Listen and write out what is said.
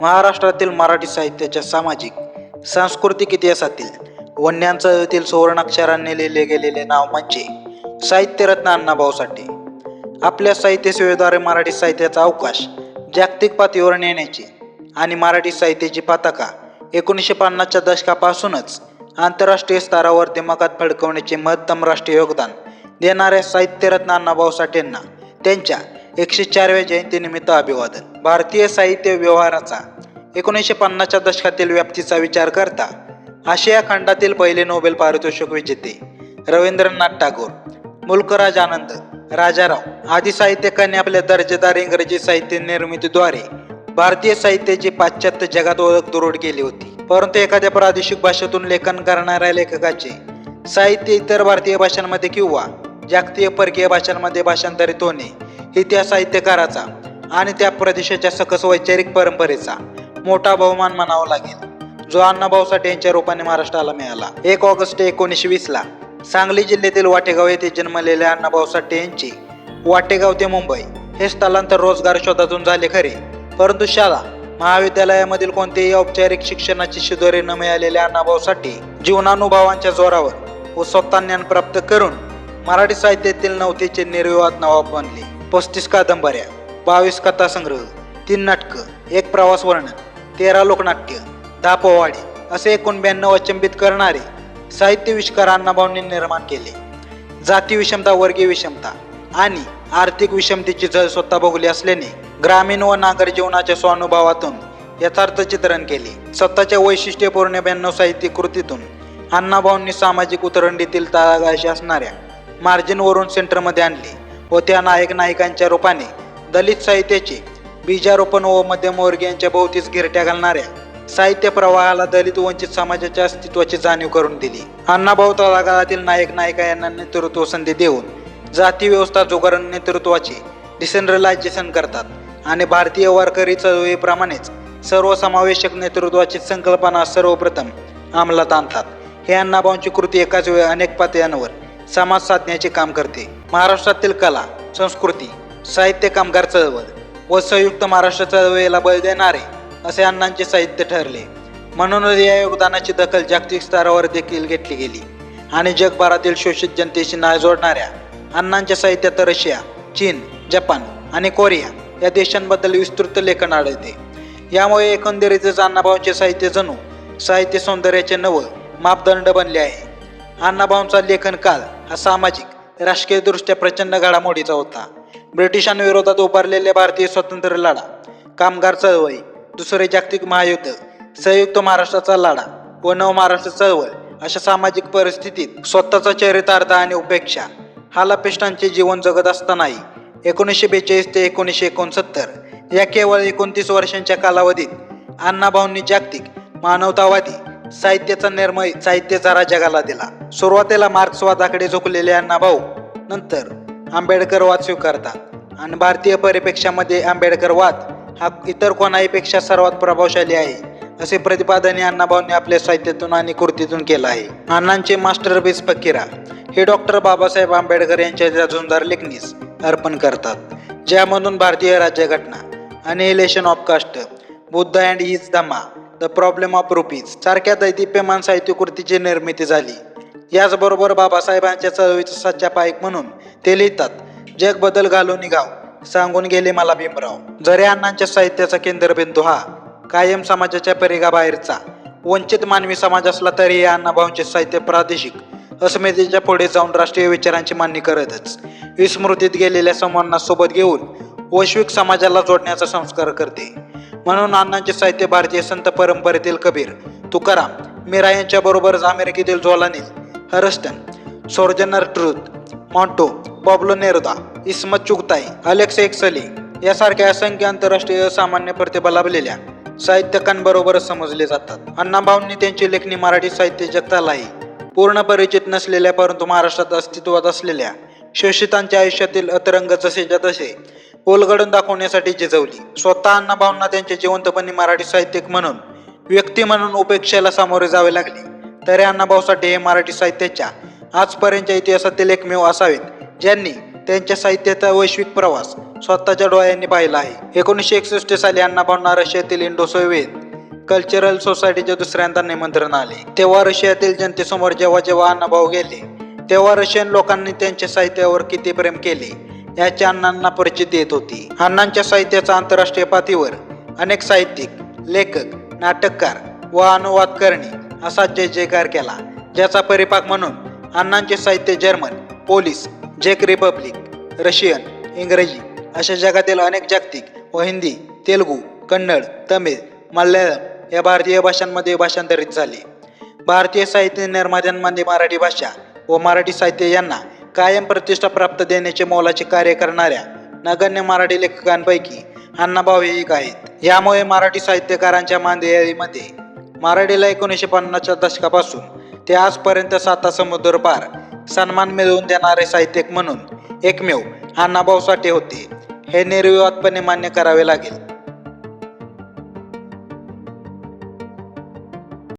महाराष्ट्रातील मराठी साहित्याच्या सामाजिक सांस्कृतिक इतिहासातील वन्यांचा सुवर्णाक्षरांनी लिहिले गेलेले नाव म्हणजे साहित्यरत्न अण्णाभाऊ साठे. आपल्या साहित्य सेवेद्वारे मराठी साहित्याचा अवकाश जागतिक पातळीवर नेण्याची आणि मराठी साहित्याची पताका एकोणीसशे पन्नासच्या दशकापासूनच आंतरराष्ट्रीय स्तरावर दिमागात फडकवण्याचे महत्तम राष्ट्रीय योगदान देणाऱ्या साहित्यरत्न अण्णाभाऊ साठेंना त्यांच्या एकशे चारव्या जयंतीनिमित्त अभिवादन. भारतीय साहित्य व्यवहाराचा एकोणीसशे पन्नासच्या दशकातील व्याप्तीचा विचार करता आशिया खंडातील पहिले नोबेल पारितोषिक विजेते रवींद्रनाथ टागोर मुल्कराज आनंद राजाराव आदी साहित्यकांनी आपल्या दर्जेदार इंग्रजी साहित्य निर्मितीद्वारे भारतीय साहित्याची पाश्चात्य जगात ओळख दुरुड केली होती. परंतु एखाद्या प्रादेशिक भाषेतून लेखन करणाऱ्या लेखकाचे साहित्य इतर भारतीय भाषांमध्ये किंवा जागतिक परकीय भाषांमध्ये भाषांतरित होणे इतिहास साहित्यकाराचा आणि त्या प्रदेशाच्या सकस वैचारिक परंपरेचा मोठा बहुमान म्हणावा लागेल. जो अण्णाभाऊ साठे यांच्या रूपाने महाराष्ट्राला मिळाला. एक ऑगस्ट एकोणीसशे वीसला सांगली जिल्ह्यातील वाटेगाव येथे जन्मलेल्या अण्णाभाऊ साठे यांची वाटेगाव ते मुंबई हे स्थलांतर रोजगार शोधातून झाले खरे. परंतु शाळा महाविद्यालयामधील कोणतेही औपचारिक शिक्षणाची शिदोरे न मिळालेल्या अण्णाभाऊ साठे जीवनानुभवांच्या जोरावर व स्वतः ज्ञान प्राप्त करून मराठी साहित्यातील नवतेचे निर्विवाद नवाब बनले. पस्तीस कादंबऱ्या बावीस कथासंग्रह तीन नाटकं एक प्रवास वर्णन तेरा लोकनाट्य दहा पोवाडे असे एकूण ब्याण्णव अचंबित करणारे साहित्य विष्कार अण्णाभाऊंनी निर्माण केले. जाती विषमता वर्गीय विषमता आणि आर्थिक विषमतेची झळ स्वतः भोगली असल्याने ग्रामीण व नागर जीवनाच्या स्वानुभवातून यथार्थ चित्रण केले. स्वतःच्या वैशिष्ट्यपूर्ण ब्याण्णव साहित्य कृतीतून अण्णाभाऊंनी सामाजिक उतरंडीतील तळागाशी असणाऱ्या मार्जिनवरून सेंटरमध्ये आणले. व त्या नायक नायिकांच्या रूपाने दलित साहित्याचे बीजारोपण व मध्यमवर्गीयांच्या भोवतीच गिरट्या घालणाऱ्या साहित्य प्रवाहाला दलित वंचित समाजाच्या अस्तित्वाची जाणीव करून दिली. अण्णाभाऊ तळागाळातील नायक नायिका यांना नेतृत्व संधी देऊन जाती व्यवस्था जोगारण नेतृत्वाचे डिसेंट्रलायझेशन करतात. आणि भारतीय वारकरी चळवळीप्रमाणेच सर्वसमावेशक नेतृत्वाची संकल्पना सर्वप्रथम अंमलात आणतात. हे अण्णाभाऊंची कृती एकाच वेळी अनेक पातळ्यांवर समाज साधण्याचे काम करते. महाराष्ट्रातील कला संस्कृती साहित्य कामगार चळवळ व संयुक्त महाराष्ट्र चळवळीला बळ देणारे असे अण्णांचे साहित्य ठरले. म्हणूनच या योगदानाची दखल जागतिक स्तरावर देखील घेतली गेली. आणि जगभरातील शोषित जनतेशी नाळ जोडणाऱ्या अण्णांच्या साहित्यात रशिया चीन जपान आणि कोरिया या देशांबद्दल विस्तृत लेखन आढळते. यामुळे एकंदरीतच अण्णाभाऊंचे साहित्य जणू साहित्य सौंदर्याचे नवं मापदंड बनले आहे. अण्णाभाऊंचा लेखन काल सामाजिक राजकीयदृष्ट्या प्रचंड घडामोडीचा होता. ब्रिटिशांविरोधात उभारलेल्या भारतीय स्वातंत्र्य लढा कामगार चळवळी दुसरे जागतिक महायुद्ध संयुक्त महाराष्ट्राचा लढा व नव महाराष्ट्र चळवळ अशा सामाजिक परिस्थितीत स्वतःचा चरितार्थ आणि उपेक्षा हा लपिष्टांचे जीवन जगत असतानाही एकोणीसशे बेचाळीस ते एकोणीसशे एकोणसत्तर या केवळ एकोणतीस वर्षांच्या कालावधीत अण्णाभाऊंनी जागतिक मानवतावादी साहित्याचा निर्मय साहित्याचा राजगाला दिला. सुरुवातीला मार्क्सवादाकडे झुकलेले अण्णाभाऊ नंतर आंबेडकरवाद स्वीकारतात. आणि भारतीय परिपेक्षामध्ये आंबेडकरवाद हा इतर कोणाहीपेक्षा सर्वात प्रभावशाली आहे असे प्रतिपादन अण्णाभाऊंनी आपल्या साहित्यातून आणि कृतीतून केलं आहे. अण्णांचे मास्टरपीस फकीरा हे डॉक्टर बाबासाहेब आंबेडकर यांच्या त्या झुंजार लेखणीस अर्पण करतात ज्यामधून भारतीय राज्यघटना annihilation of caste Buddha and his Dhamma the problem of rupees सारख्या दैदिप्यमान साहित्य कृतीची निर्मिती झाली. याचबरोबर बाबासाहेबांच्या चळवळीचा सच्चा पायक म्हणून ते लिहितात जग बदल घालून निघाव सांगून गेले मला भीमराव. जरी अण्णांच्या साहित्याचा केंद्रबिंदू हा कायम समाजाच्या परिघाबाहेरचा वंचित मानवी समाज असला तरी या अण्णाभाऊंचे साहित्य प्रादेशिक अस्मितेच्या पुढे जाऊन राष्ट्रीय विचारांची मांडणी करतच. विस्मृतीत गेलेल्या समाजांना सोबत घेऊन वैश्विक समाजाला जोडण्याचा संस्कार करते. म्हणून अण्णांचे साहित्य भारतीय संत परंपरेतील कबीर तुकाराम मीरा यांच्या बरोबरच अमेरिकेतील Zora Neale Hurston Sojourner Truth Manto Pablo Neruda Ismat Chughtai Alex axially यासारख्या असंख्य आंतरराष्ट्रीय सामान्य प्रतिभा लाभलेल्या साहित्यकांबरोबरच समजले जातात. अण्णाभाऊंनी त्यांची लेखणी मराठी साहित्य जगतालाही पूर्ण परिचित नसलेल्या परंतु महाराष्ट्रात अस्तित्वात असलेल्या शोषितांच्या आयुष्यातील अतरंग जसेच्या तसे कोलगडून दाखवण्यासाठी जिजवली. स्वतः अण्णाभाऊंना त्यांचे जिवंतपणी मराठी साहित्यिक म्हणून व्यक्ती म्हणून उपेक्षेला सामोरे जावे लागले. तरी अण्णाभाऊसाठी हे मराठी साहित्याच्या आजपर्यंतच्या इतिहासातील एकमेव असावेत ज्यांनी त्यांच्या साहित्याचा वैश्विक प्रवास स्वतःच्या डोळ्यांनी पाहिला आहे. एकोणीसशे एकसष्ट साली अण्णाभाऊंना रशियातील इंडो सोवियत कल्चरल सोसायटीचे दुसऱ्यांदा निमंत्रण आले. तेव्हा रशियातील जनतेसमोर जेव्हा जेव्हा अण्णाभाऊ गेले तेव्हा रशियन लोकांनी त्यांच्या साहित्यावर किती प्रेम केले याच्या अण्णांना परिचित येत होती. अण्णांच्या साहित्याचा आंतरराष्ट्रीय पातळीवर अनेक साहित्यिक लेखक नाटककार व अनुवाद करणे असा जय जयकार केला ज्याचा परिपाक म्हणून अण्णांचे साहित्य जर्मन पोलीस जेक रिपब्लिक रशियन इंग्रजी अशा जगातील अनेक जागतिक व हिंदी तेलुगू कन्नड तमिळ मल्याळम या भारतीय भाषांमध्ये भाषांतरित झाले. भारतीय साहित्य निर्मात्यांमध्ये मराठी भाषा व मराठी साहित्य यांना कायम प्रतिष्ठा प्राप्त देण्याचे मोलाचे कार्य करणाऱ्या नगण्य मराठी लेखकांपैकी अण्णाभाऊ हे एक आहेत. यामुळे मराठी साहित्यकारांच्या मांदियाळीमध्ये मराठीला एकोणीसशे पन्नासच्या दशकापासून ते आजपर्यंत साता समुद्र पार सन्मान मिळवून देणारे साहित्यिक म्हणून एकमेव अण्णाभाऊ साठे होते. हे निर्विवादपणे मान्य करावे लागेल.